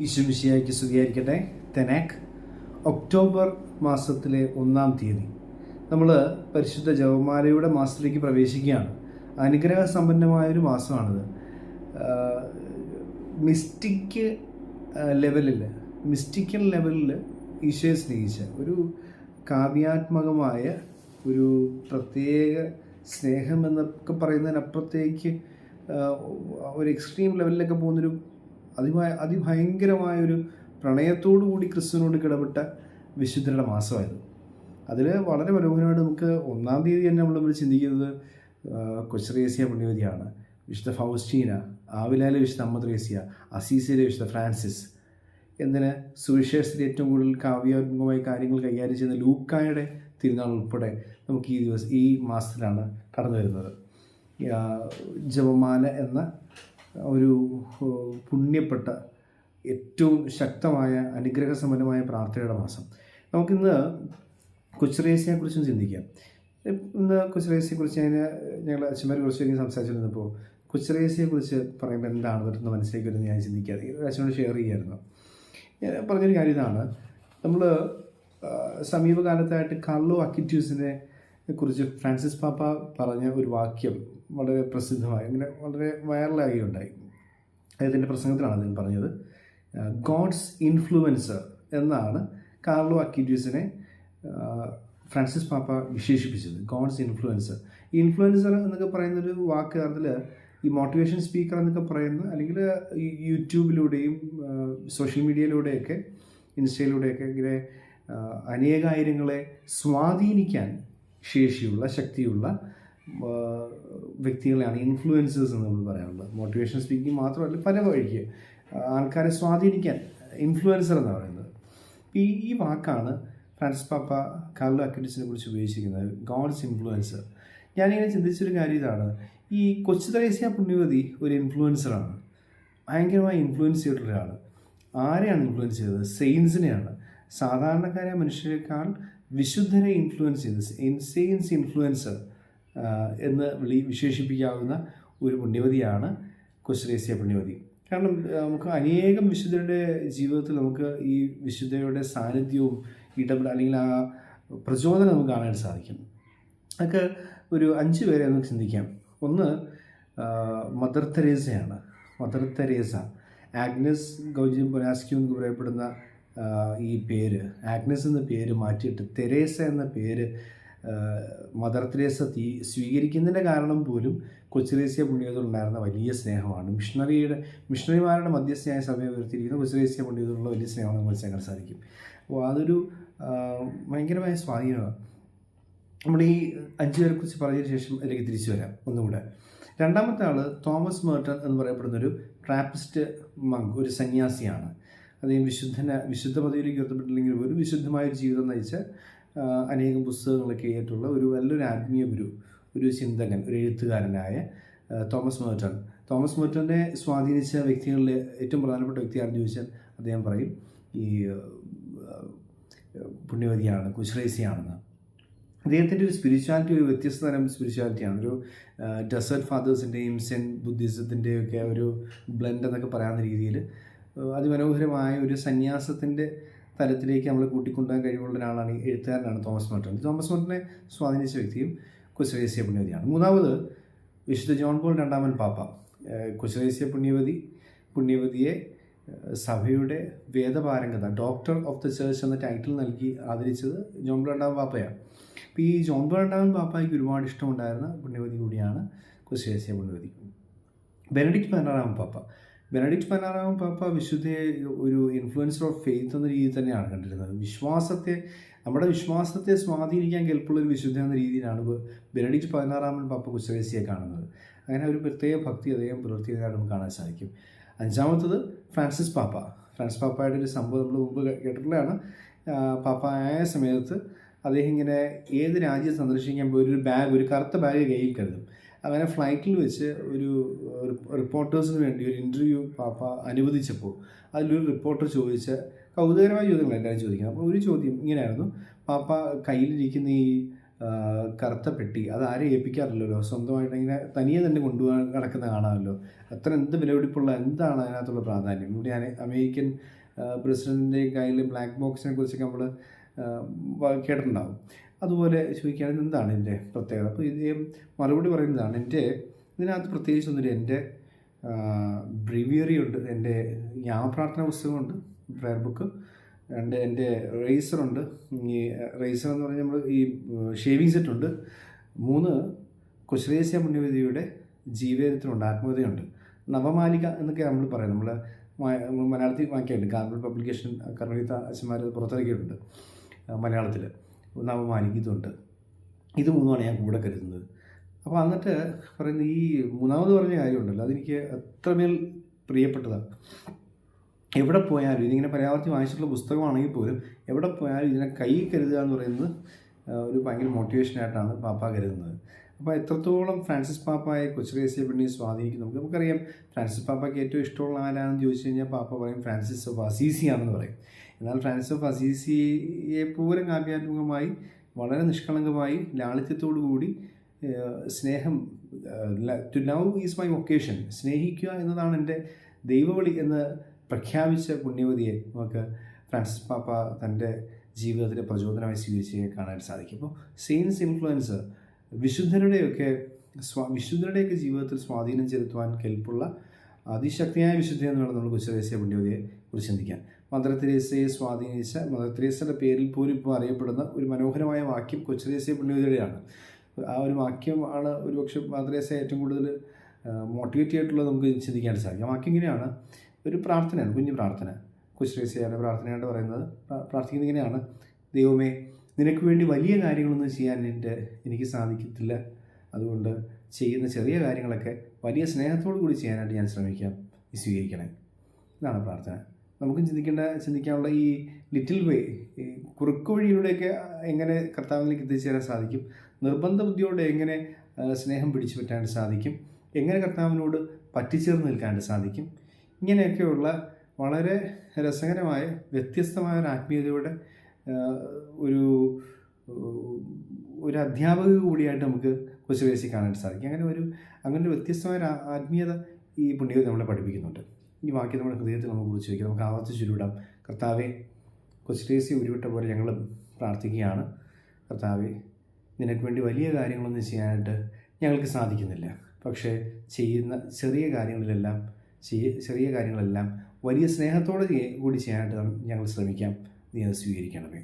ഈശുമിശിയായിക്ക് സ്തുതിയായിരിക്കട്ടെ. തെനാക്ക് ഒക്ടോബർ മാസത്തിലെ ഒന്നാം തീയതി. നമ്മൾ പരിശുദ്ധ ജപമാലയുടെ മാസത്തിലേക്ക് പ്രവേശിക്കുകയാണ്. അനുഗ്രഹ സമ്പന്നമായൊരു മാസമാണിത്. മിസ്റ്റിക്ക് ലെവലിൽ മിസ്റ്റിക്കൽ ലെവലിൽ ഈശോയെ സ്നേഹിച്ച ഒരു കാവ്യാത്മകമായ ഒരു പ്രത്യേക സ്നേഹം എന്നൊക്കെ പറയുന്നതിനപ്പുറത്തേക്ക് ഒരു എക്സ്ട്രീം ലെവലിലൊക്കെ പോകുന്നൊരു അതിഭയ അതിഭയങ്കരമായൊരു പ്രണയത്തോടു കൂടി ക്രിസ്തുവിനോട് കിടപെട്ട വിശുദ്ധരുടെ മാസമായിരുന്നു അതിൽ വളരെ മനോഹരമായിട്ട് നമുക്ക് ഒന്നാം തീയതി തന്നെ നമ്മൾ നമ്മൾ ചിന്തിക്കുന്നത് കൊച്ചറേസ്യ പുണ്യവതിയാണ്. വിശുദ്ധ ഫൗസ്റ്റീന ആവിലാലെ വിശുദ്ധ അമ്മദ്രേസ്യ അസീസിലെ വിശുദ്ധ ഫ്രാൻസിസ് എന്തിന് സുവിശേഷത്തിൽ ഏറ്റവും കൂടുതൽ കാവ്യാത്മകമായ കാര്യങ്ങൾ കൈകാര്യം ചെയ്യുന്ന ലൂക്കായുടെ തിരുനാൾ ഉൾപ്പെടെ നമുക്ക് ഈ ദിവസം ഈ മാസത്തിലാണ് കടന്നു വരുന്നത് ജപമാല എന്ന ഒരു പുണ്യപ്പെട്ട ഏറ്റവും ശക്തമായ അനുഗ്രഹസമ്പന്നമായ പ്രാർത്ഥനയുടെ മാസം. നമുക്കിന്ന് കൊച്ചുറേസിനെക്കുറിച്ചും ചിന്തിക്കാം. ഇന്ന് കൊച്ചുറേസിയെക്കുറിച്ച് ഞാൻ ഞങ്ങൾ അച്ഛന്മാരെ കുറിച്ച് സംസാരിച്ചിരുന്നപ്പോൾ കൊച്ചുറേസിയെക്കുറിച്ച് പറയുമ്പോൾ എന്താണ് വരുന്ന മനസ്സിലേക്ക് വരുന്നത് ഞാൻ ചിന്തിക്കാതെ അച്ഛനോട് ഷെയർ ചെയ്യായിരുന്നു. ഞാൻ പറഞ്ഞൊരു കാര്യം ഇതാണ്. നമ്മൾ സമീപകാലത്തായിട്ട് കാർലോ അക്കിറ്റ്യൂസിനെ കുറിച്ച് ഫ്രാൻസിസ് പാപ്പ പറഞ്ഞ ഒരു വാക്യം വളരെ പ്രസിദ്ധമായി അങ്ങനെ വളരെ വൈറലായി ഉണ്ടായി. അദ്ദേഹത്തിന്റെ പ്രസംഗത്തിലാണ് അദ്ദേഹം പറഞ്ഞത് ഗോഡ്സ് ഇൻഫ്ലുവൻസർ എന്നാണ് കാർലോ അക്കിറ്റ്യൂസിനെ ഫ്രാൻസിസ് പാപ്പ വിശേഷിപ്പിച്ചത്. God's influencer. ഇൻഫ്ലുവൻസർ എന്നൊക്കെ പറയുന്നൊരു വാക്ക് അതിൽ ഈ മോട്ടിവേഷൻ സ്പീക്കർ എന്നൊക്കെ പറയുന്ന അല്ലെങ്കിൽ യൂട്യൂബിലൂടെയും സോഷ്യൽ മീഡിയയിലൂടെയൊക്കെ ഇൻസ്റ്റയിലൂടെയൊക്കെ ഇങ്ങനെ അനേകായിരങ്ങളെ സ്വാധീനിക്കാൻ ശേഷിയുള്ള ശക്തിയുള്ള വ്യക്തികളെയാണ് ഇൻഫ്ലുവൻസേഴ്സ് എന്ന് നമ്മൾ പറയാറുള്ളത്. മോട്ടിവേഷൻ സ്പീക്കിംഗ് മാത്രമല്ല പല വഴിക്ക് ആൾക്കാരെ സ്വാധീനിക്കാൻ ഇൻഫ്ലുവൻസർ എന്ന് പറയുന്നത്. ഈ ഈ വാക്കാണ് ഫ്രാൻസ് പാപ്പ കാർലോ അക്കറ്റിസിനെ കുറിച്ച് ഉപയോഗിച്ചിരിക്കുന്നത് ഗോഡ്സ് ഇൻഫ്ലുവൻസർ ഞാനിങ്ങനെ ചിന്തിച്ചൊരു കാര്യം ഇതാണ്. ഈ കൊച്ചു ത്രേസ്യ പുണ്യവതി ഒരു ഇൻഫ്ലുവൻസറാണ് ഭയങ്കരമായി ഇൻഫ്ലുവൻസ് ചെയ്തിട്ടുള്ള ഒരാൾ ആരെയാണ് ഇൻഫ്ലുവൻസ് ചെയ്തത്? സെയിൻസിനെയാണ് സാധാരണക്കാരായ മനുഷ്യരെക്കാൾ വിശുദ്ധരെ ഇൻഫ്ലുവൻസ് ചെയ്ത് ഇൻസെയിൻസ് ഇൻഫ്ലുവൻസർ എന്ന് വിളി വിശേഷിപ്പിക്കാവുന്ന ഒരു പുണ്യവതിയാണ് കുശ്രേസ്യ പുണ്യവതി. കാരണം നമുക്ക് അനേകം വിശുദ്ധരുടെ ജീവിതത്തിൽ നമുക്ക് ഈ വിശുദ്ധയുടെ സാന്നിധ്യവും ഇടപെടൽ അല്ലെങ്കിൽ ആ പ്രചോദനം നമുക്ക് കാണാൻ സാധിക്കും. അതൊക്കെ ഒരു അഞ്ച് പേരെ നമുക്ക് ചിന്തിക്കാം. ഒന്ന് മദർ തെരേസയാണ്. Mother Teresa. ആഗ്നസ് ഗൗജിയും പൊനാസ്ക്യൂ എന്ന് പറയപ്പെടുന്ന ഈ പേര് ആഗ്നസ് എന്ന പേര് മാറ്റിയിട്ട് തെരേസ എന്ന പേര് മദർ തെരേസ തീ സ്വീകരിക്കുന്നതിന്റെ കാരണം പോലും കൊച്ചുരേസ്യ പുണ്യതോടുണ്ടായിരുന്ന വലിയ സ്നേഹമാണ്. മിഷണറിയുടെ മിഷണറിമാരുടെ മധ്യസ്ഥയായ സഭയെ ഉയർത്തിയിരിക്കുന്ന കൊച്ചുരേസ്യ പുണ്യതോടുള്ള വലിയ സ്നേഹമാണ് നമുക്ക് മനസ്സിലാക്കാൻ സാധിക്കും. അപ്പോൾ അതൊരു ഭയങ്കരമായ സ്വാധീനമാണ്. നമ്മൾ ഈ അഞ്ചു പേരെ കുറിച്ച് പറഞ്ഞതിന് ശേഷം അതിലേക്ക് തിരിച്ചു വരാം ഒന്നുകൂടെ. രണ്ടാമത്തെ ആൾ തോമസ് മേർട്ടൺ എന്ന് പറയപ്പെടുന്ന ഒരു ട്രാപ്പിസ്റ്റ് മങ്ക് ഒരു സന്യാസിയാണ്. അദ്ദേഹം വിശുദ്ധന വിശുദ്ധ പദവിയിലേക്ക് ഉയർത്തപ്പെട്ടില്ലെങ്കിൽ ഒരു വിശുദ്ധമായ ഒരു ജീവിതം നയിച്ച അനേകം പുസ്തകങ്ങളൊക്കെ ആയിട്ടുള്ള ഒരു നല്ലൊരു ആത്മീയ ഗുരു ഒരു ചിന്തകൻ ഒരു എഴുത്തുകാരനായ തോമസ് മേർട്ടൺ തോമസ് മേർട്ടനെ സ്വാധീനിച്ച വ്യക്തികളിൽ ഏറ്റവും പ്രധാനപ്പെട്ട വ്യക്തിയാണെന്ന് ചോദിച്ചാൽ അദ്ദേഹം പറയും ഈ പുണ്യവതിയാണ് കുശ്രേസിയാണെന്ന്. അദ്ദേഹത്തിന്റെ ഒരു സ്പിരിച്വാലിറ്റി ഒരു വ്യത്യസ്ത തരം സ്പിരിച്വാലിറ്റിയാണ് ഒരു ഡെസേർട്ട് ഫാദേഴ്സിന്റെയും സെൻ ബുദ്ധിസത്തിന്റെയും ഒക്കെ ഒരു ബ്ലെൻഡ് എന്നൊക്കെ പറയാവുന്ന രീതിയിൽ അതിമനോഹരമായ ഒരു സന്യാസത്തിന്റെ തലത്തിലേക്ക് നമ്മൾ കൂട്ടിക്കൊണ്ടുപോകാൻ കഴിവുള്ള ഒരാളാണ് എഴുത്തുകാരനാണ് തോമസ് മോട്ടൻ തോമസ് മോട്ടനെ സ്വാധീനിച്ച വ്യക്തിയും കുശ്രേസ്യ പുണ്യവതിയാണ്. മൂന്നാമത് വിശുദ്ധ ജോൺ പോൾ രണ്ടാമൻ പാപ്പ. ഏഹ് പുണ്യവതി പുണ്യവതിയെ സഭയുടെ വേദപാരംഗത ഡോക്ടർ ഓഫ് ദ ചേർച്ച് എന്ന ടൈറ്റിൽ നൽകി ആദരിച്ചത് ജോൺ പോൾ രണ്ടാമൻ പാപ്പയാണ്. അപ്പോൾ ഈ ജോൺ പോൾ രണ്ടാമൻ പാപ്പയ്ക്ക് ഒരുപാട് ഇഷ്ടമുണ്ടായിരുന്ന പുണ്യവതി കൂടിയാണ് കുശ്രേസ്യ പുണ്യവതി. ബെനഡിക്ട് പതിനാറാമൻ പാപ്പ. ബെനഡിക്റ്റ് പനാറാമ പാപ്പ വിശുദ്ധയെ ഒരു ഇൻഫ്ലുവൻസർ ഓഫ് ഫെയ്ത്ത് എന്ന രീതിയിൽ തന്നെയാണ് കണ്ടിരുന്നത്. വിശ്വാസത്തെ നമ്മുടെ വിശ്വാസത്തെ സ്വാധീനിക്കാൻ കെൽപ്പുള്ള ഒരു വിശുദ്ധ എന്ന രീതിയിലാണ് ബെനഡിക്ട് പതിനാറാമൻ പാപ്പ കുശവേസിയെ കാണുന്നത്. അങ്ങനെ ഒരു പ്രത്യേക ഭക്തി അദ്ദേഹം പുലർത്തിയതായിട്ട് നമുക്ക് കാണാൻ സാധിക്കും. അഞ്ചാമത്തത് ഫ്രാൻസിസ് പാപ്പ. ഫ്രാൻസിസ് പാപ്പയുടെ ഒരു സംഭവം നമ്മൾ മുമ്പ് കേട്ടിട്ടുള്ളതാണ്. ആ, പാപ്പ ആയ സമയത്ത് അദ്ദേഹം ഇങ്ങനെ ഏത് രാജ്യം സന്ദർശിക്കാൻ പോയി ഒരു ബാഗ് ഒരു കറുത്ത ബാഗ് കയ്യിൽ കരുതും. അങ്ങനെ ഫ്ലൈറ്റിൽ വെച്ച് ഒരു റിപ്പോർട്ടേഴ്സിന് വേണ്ടി ഒരു ഇന്റർവ്യൂ പാപ്പ അനുവദിച്ചപ്പോൾ അതിലൊരു റിപ്പോർട്ടർ ചോദിച്ച കൗതുകരമായ ചോദ്യങ്ങൾ എല്ലാവരും ചോദിക്കുന്നത് അപ്പോൾ ഒരു ചോദ്യം ഇങ്ങനെയായിരുന്നു. പാപ്പ കയ്യിലിരിക്കുന്ന ഈ കറുത്ത പെട്ടി അത് ആരെയും ഏൽപ്പിക്കാറില്ലല്ലോ? സ്വന്തമായിട്ട് ഇങ്ങനെ തനിയെ തന്നെ കൊണ്ടുപോകാൻ നടക്കുന്ന കാണാമല്ലോ? അത്ര എന്ത് വിലപിടിപ്പുള്ള എന്താണ് അതിനകത്തുള്ള പ്രാധാന്യം? ഇവിടെ ഞാൻ അമേരിക്കൻ പ്രസിഡന്റിന്റെ കയ്യിൽ ബ്ലാക്ക് ബോക്സിനെ കുറിച്ചൊക്കെ നമ്മൾ കേട്ടിട്ടുണ്ടാവും. അതുപോലെ ചോദിക്കുകയാണെങ്കിൽ എന്താണ് എന്റെ പ്രത്യേകത? അപ്പോൾ ഇത് മറുപടി പറയുന്നതാണ് എന്റെ ഇതിനകത്ത് പ്രത്യേകിച്ചൊന്നുമില്ല എന്റെ ബ്രിവിയറി ഉണ്ട് എന്റെ ഞാപ്രാർത്ഥന പുസ്തകമുണ്ട് പ്രയർ ബുക്ക് രണ്ട് എന്റെ റേസറുണ്ട് ഈ റേസർ എന്ന് പറഞ്ഞാൽ നമ്മൾ ഈ ഷേവിങ് സെറ്റ് ഉണ്ട്. മൂന്ന് കുശ്രേസ്യ പുണ്യവതിയുടെ ജീവചരിത്രമുണ്ട് ആത്മകഥയുണ്ട്. നവമാലിക എന്നൊക്കെ നമ്മൾ പറയും. നമ്മൾ മലയാളത്തിൽ വാങ്ങിക്കാറുണ്ട്. കാർബൺ പബ്ലിക്കേഷൻ കർമ്മീത്ത അച്ഛന്മാർ പുറത്തിറക്കിയിട്ടുണ്ട് മലയാളത്തിൽ നവമാലിക മാനിക്കുന്നുണ്ട് ഇത് മൂന്നുമാണ് ഞാൻ കൂടെ കരുതുന്നത്. അപ്പോൾ എന്നിട്ട് പറയുന്ന ഈ മൂന്നാമത് പറഞ്ഞ കാര്യമുണ്ടല്ലോ അതെനിക്ക് അത്രമേൽ പ്രിയപ്പെട്ടതാണ്. എവിടെ പോയാലും ഇതിങ്ങനെ പരാവർത്തി വായിച്ചിട്ടുള്ള പുസ്തകമാണെങ്കിൽ പോലും എവിടെ പോയാലും ഇതിനെ കൈ കരുതുക എന്ന് പറയുന്നത് ഒരു ഭയങ്കര മോട്ടിവേഷനായിട്ടാണ് പാപ്പ കരുതുന്നത്. അപ്പോൾ എത്രത്തോളം ഫ്രാൻസിസ് പാപ്പയെ കൊച്ചുകേസിയെ പെണ്ണി സ്വാധീനിക്കും നമുക്ക് നമുക്കറിയാം ഫ്രാൻസിസ് പാപ്പയ്ക്ക് ഏറ്റവും ഇഷ്ടമുള്ള ആരാണെന്ന് ചോദിച്ചു കഴിഞ്ഞാൽ പാപ്പ പറയും ഫ്രാൻസിസ് ഓഫ് അസീസി ആണെന്ന് പറയും. എന്നാൽ ഫ്രാൻസിസ് അസീസിയെ പൂരം കാവ്യാത്മകമായി വളരെ നിഷ്കളങ്കമായി ലാളിത്യത്തോടു കൂടി സ്നേഹം to love is my vocation സ്നേഹിക്കുക എന്നതാണ് എന്റെ ദൈവവിളി എന്ന് പ്രഖ്യാപിച്ച പുണ്യവതിയെ നമുക്ക് ഫ്രാൻസിസ് പാപ്പ തന്റെ ജീവിതത്തിലെ പ്രചോദനമായി സ്വീകരിച്ച് കാണാൻ സാധിക്കും. അപ്പോൾ സെയിൻസ് ഇൻഫ്ലുവൻസ് വിശുദ്ധരുടെയൊക്കെ സ്വാ വിശുദ്ധരുടെയൊക്കെ ജീവിതത്തിൽ സ്വാധീനം ചെലുത്തുവാൻ കെൽപ്പുള്ള അതിശക്തിയായ വിശുദ്ധി എന്ന് വേണം നമ്മൾ കൊച്ചുരേസ്യ പുണ്യവതിയെ കുറിച്ച് ചിന്തിക്കാൻ. മദർ തെരേസയെ സ്വാധീനിച്ച മദർ തെരേസയുടെ പേരിൽ പോലും ഇപ്പോൾ അറിയപ്പെടുന്ന ഒരു മനോഹരമായ വാക്യം കൊച്ചുരേസ്യ പുണ്യവതിയുടെയാണ് ആ ഒരു വാക്യം ആണ് ഒരുപക്ഷെ മദർ തെരേസ ഏറ്റവും കൂടുതൽ മോട്ടിവേറ്റ് ചെയ്തിട്ടുള്ളത് നമുക്ക് ചിന്തിക്കാൻ സാധിക്കും. ആ വാക്യം ഇങ്ങനെയാണ്. ഒരു പ്രാർത്ഥനയാണ് കുഞ്ഞു പ്രാർത്ഥന. കുശ്രേസയാണ് പ്രാർത്ഥനയായിട്ട് പറയുന്നത്. പ്രാർത്ഥിക്കുന്നത് ഇങ്ങനെയാണ്. ദൈവമേ നിനക്ക് വേണ്ടി വലിയ കാര്യങ്ങളൊന്നും ചെയ്യാൻ എന്റെ എനിക്ക് സാധിക്കത്തില്ല. അതുകൊണ്ട് ചെയ്യുന്ന ചെറിയ കാര്യങ്ങളൊക്കെ വലിയ സ്നേഹത്തോടു കൂടി ചെയ്യാനായിട്ട് ഞാൻ ശ്രമിക്കാം. സ്വീകരിക്കണേ. ഇതാണ് പ്രാർത്ഥന. നമുക്കും ചിന്തിക്കേണ്ട ചിന്തിക്കാനുള്ള ഈ ലിറ്റിൽ വേ ഈ കുറുക്ക് വഴിയിലൂടെയൊക്കെ എങ്ങനെ കർത്താവിലേക്ക് എത്തിച്ചേരാൻ സാധിക്കും? നിർബന്ധ ബുദ്ധിയോടെ എങ്ങനെ സ്നേഹം പിടിച്ചു പറ്റാണ്ട് സാധിക്കും? എങ്ങനെ കർത്താവിനോട് പറ്റിച്ചേർന്ന് നിൽക്കാനായിട്ട് സാധിക്കും? ഇങ്ങനെയൊക്കെയുള്ള വളരെ രസകരമായ വ്യത്യസ്തമായ ഒരു ആത്മീയതയുടെ ഒരു ഒരു അധ്യാപക കൂടിയായിട്ട് നമുക്ക് കൊച്ചുവേശി കാണാൻ സാധിക്കും. അങ്ങനെ ഒരു അങ്ങനെ ഒരു വ്യത്യസ്തമായ ആത്മീയത ഈ പുണ്യവതി നമ്മളെ പഠിപ്പിക്കുന്നുണ്ട്. ഈ വാക്യം നമ്മുടെ ഹൃദയത്തിൽ നമുക്ക് കുറിച്ച് വയ്ക്കാം നമുക്ക് ആവർത്തിച്ചുരുവിടാം കർത്താവെ കൊച്ചുരേസി ഉരുവിട്ട പോലെ ഞങ്ങൾ പ്രാർത്ഥിക്കുകയാണ്. കർത്താവെ നിനക്ക് വേണ്ടി വലിയ കാര്യങ്ങളൊന്നും ചെയ്യാനായിട്ട് ഞങ്ങൾക്ക് സാധിക്കുന്നില്ല. പക്ഷേ ചെയ്യുന്ന ചെറിയ കാര്യങ്ങളിലെല്ലാം ചെറിയ കാര്യങ്ങളെല്ലാം വലിയ സ്നേഹത്തോടെ കൂടി ചെയ്യാനായിട്ട് ഞങ്ങൾ ശ്രമിക്കാം. നീ അത് സ്വീകരിക്കണമേ.